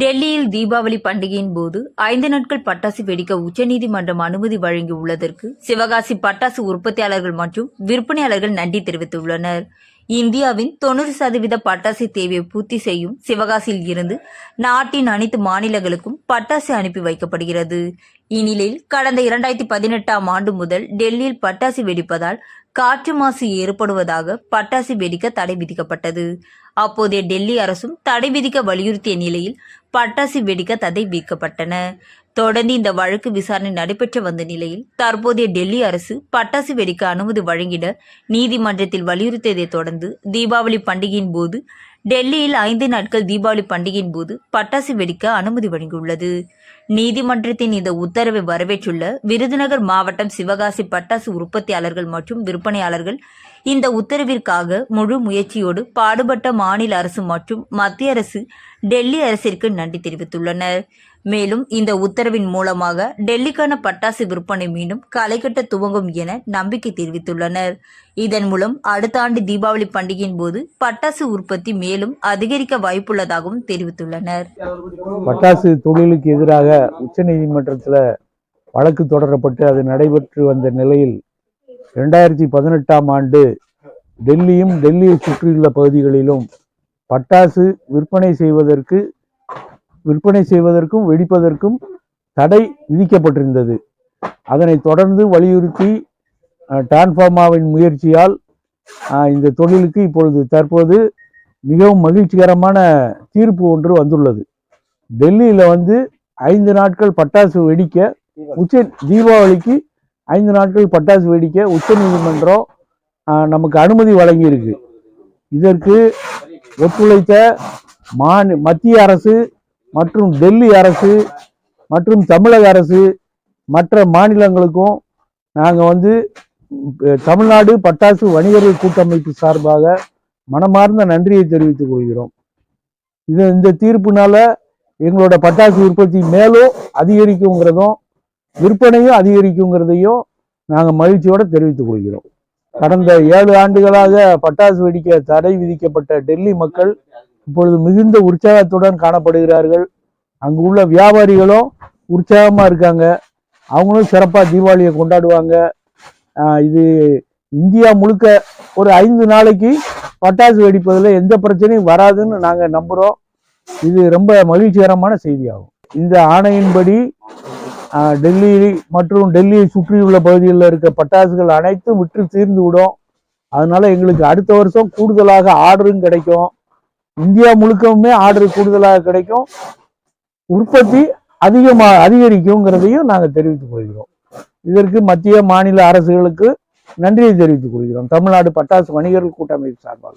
டெல்லியில் தீபாவளி பண்டிகையின் போது ஐந்து நாட்கள் பட்டாசு வெடிக்க உச்சநீதிமன்றம் அனுமதி வழங்கியுள்ளதற்கு சிவகாசி பட்டாசு உற்பத்தியாளர்கள் மற்றும் விற்பனையாளர்கள் நன்றி தெரிவித்துள்ளனர். இந்தியாவின் தொண்ணூறு சதவீத பட்டாசு தேவையை பூர்த்தி செய்யும் சிவகாசியில் இருந்து நாட்டின் அனைத்து மாநிலங்களுக்கும் பட்டாசு அனுப்பி வைக்கப்படுகிறது. இந்நிலையில் கடந்த இரண்டாயிரத்தி பதினெட்டாம் ஆண்டு முதல் டெல்லியில் பட்டாசு வெடிப்பதால் காற்று மாசு ஏற்படுவதாக பட்டாசு வெடிக்க தடை விதிக்கப்பட்டது. அப்போதைய டெல்லி அரசும் தடை விதிக்க வலியுறுத்திய நிலையில் பட்டாசு வெடிக்க தடை விதிக்கப்பட்டன. தொடர்ந்து இந்த வழக்கு விசாரணை நடைபெற்று வந்த நிலையில் தற்போதைய டெல்லி அரசு பட்டாசு வெடிக்க அனுமதி வழங்கிட நீதிமன்றத்தில் வலியுறுத்தியதைத் தொடர்ந்து தீபாவளி பண்டிகையின் போது டெல்லியில் ஐந்து நாட்கள் தீபாவளி பண்டிகையின் போது பட்டாசு வெடிக்க அனுமதி வழங்கியுள்ளது. நீதிமன்றத்தின் இந்த உத்தரவை வரவேற்றுள்ள விருதுநகர் மாவட்டம் சிவகாசி பட்டாசு உற்பத்தியாளர்கள் மற்றும் விற்பனையாளர்கள் இந்த உத்தரவிற்காக முழு முயற்சியோடு பாடுபட்ட மாநில அரசு மற்றும் மத்திய அரசு டெல்லி அரசிற்கு நன்றி தெரிவித்துள்ளனர். மேலும் இந்த உத்தரவின் மூலமாக டெல்லிக்கான பட்டாசு விற்பனை மீண்டும் களைகட்ட துவங்கும் என நம்பிக்கை தெரிவித்துள்ளனர். இதன் மூலம் அடுத்த ஆண்டு தீபாவளி பண்டிகையின் போது பட்டாசு உற்பத்தி மேலும் அதிகரிக்க வாய்ப்புள்ளதாகவும் தெரிவித்துள்ளனர். பட்டாசு தொழிலுக்கு எதிராக உச்சநீதிமன்றத்தில் வழக்கு தொடரப்பட்டு அது நடைபெற்று வந்த நிலையில் ரெண்டாயிரத்தி பதினெட்டாம் ஆண்டு டெல்லியும் டெல்லியை சுற்றியுள்ள பகுதிகளிலும் பட்டாசு விற்பனை செய்வதற்கு விற்பனை செய்வதற்கும் வெடிப்பதற்கும் தடை விதிக்கப்பட்டிருந்தது. அதனை தொடர்ந்து வலியுறுத்தி டான்ஃபார்மாவின் முயற்சியால் இந்த தொழிலுக்கு இப்பொழுது தற்போது மிகவும் மகிழ்ச்சிகரமான தீர்ப்பு ஒன்று வந்துள்ளது. டெல்லியில் வந்து ஐந்து நாட்கள் பட்டாசு வெடிக்க உச்ச தீபாவளிக்கு ஐந்து நாட்கள் பட்டாசு வெடிக்க உச்சநீதிமன்றம் நமக்கு அனுமதி வழங்கியிருக்கு. இதற்கு ஒத்துழைத்த மாநி மத்திய அரசு மற்றும் டெல்லி அரசு மற்றும் தமிழக அரசு மற்ற மாநிலங்களுக்கும் நாங்கள் வந்து தமிழ்நாடு பட்டாசு வணிகர்கள் கூட்டமைப்பு சார்பாக மனமார்ந்த நன்றியை தெரிவித்துக் கொள்கிறோம். இது இந்த தீர்ப்புனால எங்களோட பட்டாசு உற்பத்தி மேலும் அதிகரிக்குங்கிறதும் விற்பனையும் அதிகரிக்குங்கிறதையும் நாங்கள் மகிழ்ச்சியோடு தெரிவித்துக் கொள்கிறோம். கடந்த ஏழு ஆண்டுகளாக பட்டாசு வெடிக்க தடை விதிக்கப்பட்ட டெல்லி மக்கள் இப்பொழுது மிகுந்த உற்சாகத்துடன் காணப்படுகிறார்கள். அங்கு உள்ள வியாபாரிகளும் உற்சாகமாக இருக்காங்க. அவங்களும் சிறப்பாக தீபாவளியை கொண்டாடுவாங்க. இது இந்தியா முழுக்க ஒரு ஐந்து நாளைக்கு பட்டாசு வெடிப்பதில் எந்த பிரச்சனையும் வராதுன்னு நாங்கள் நம்புகிறோம் இது ரொம்ப மகிழ்ச்சிகரமான செய்தியாகும். இந்த ஆணையின்படி டெல்லி மற்றும் டெல்லியை சுற்றியுள்ள பகுதிகளில் இருக்க பட்டாசுகள் அனைத்தும் விற்று தீர்ந்து விடும். அதனால எங்களுக்கு அடுத்த வருஷம் கூடுதலாக ஆர்டரும் கிடைக்கும். இந்தியா முழுக்கவுமே ஆர்டர் கூடுதலாக கிடைக்கும். உற்பத்தி அதிகமாக அதிகரிக்குங்கிறதையும் நாங்கள் தெரிவித்துக் கொள்கிறோம். இதற்கு மத்திய மாநில அரசுகளுக்கு நன்றியை தெரிவித்துக் கொள்கிறோம். தமிழ்நாடு பட்டாசு வணிகர்கள் கூட்டமைப்பு சார்பாக.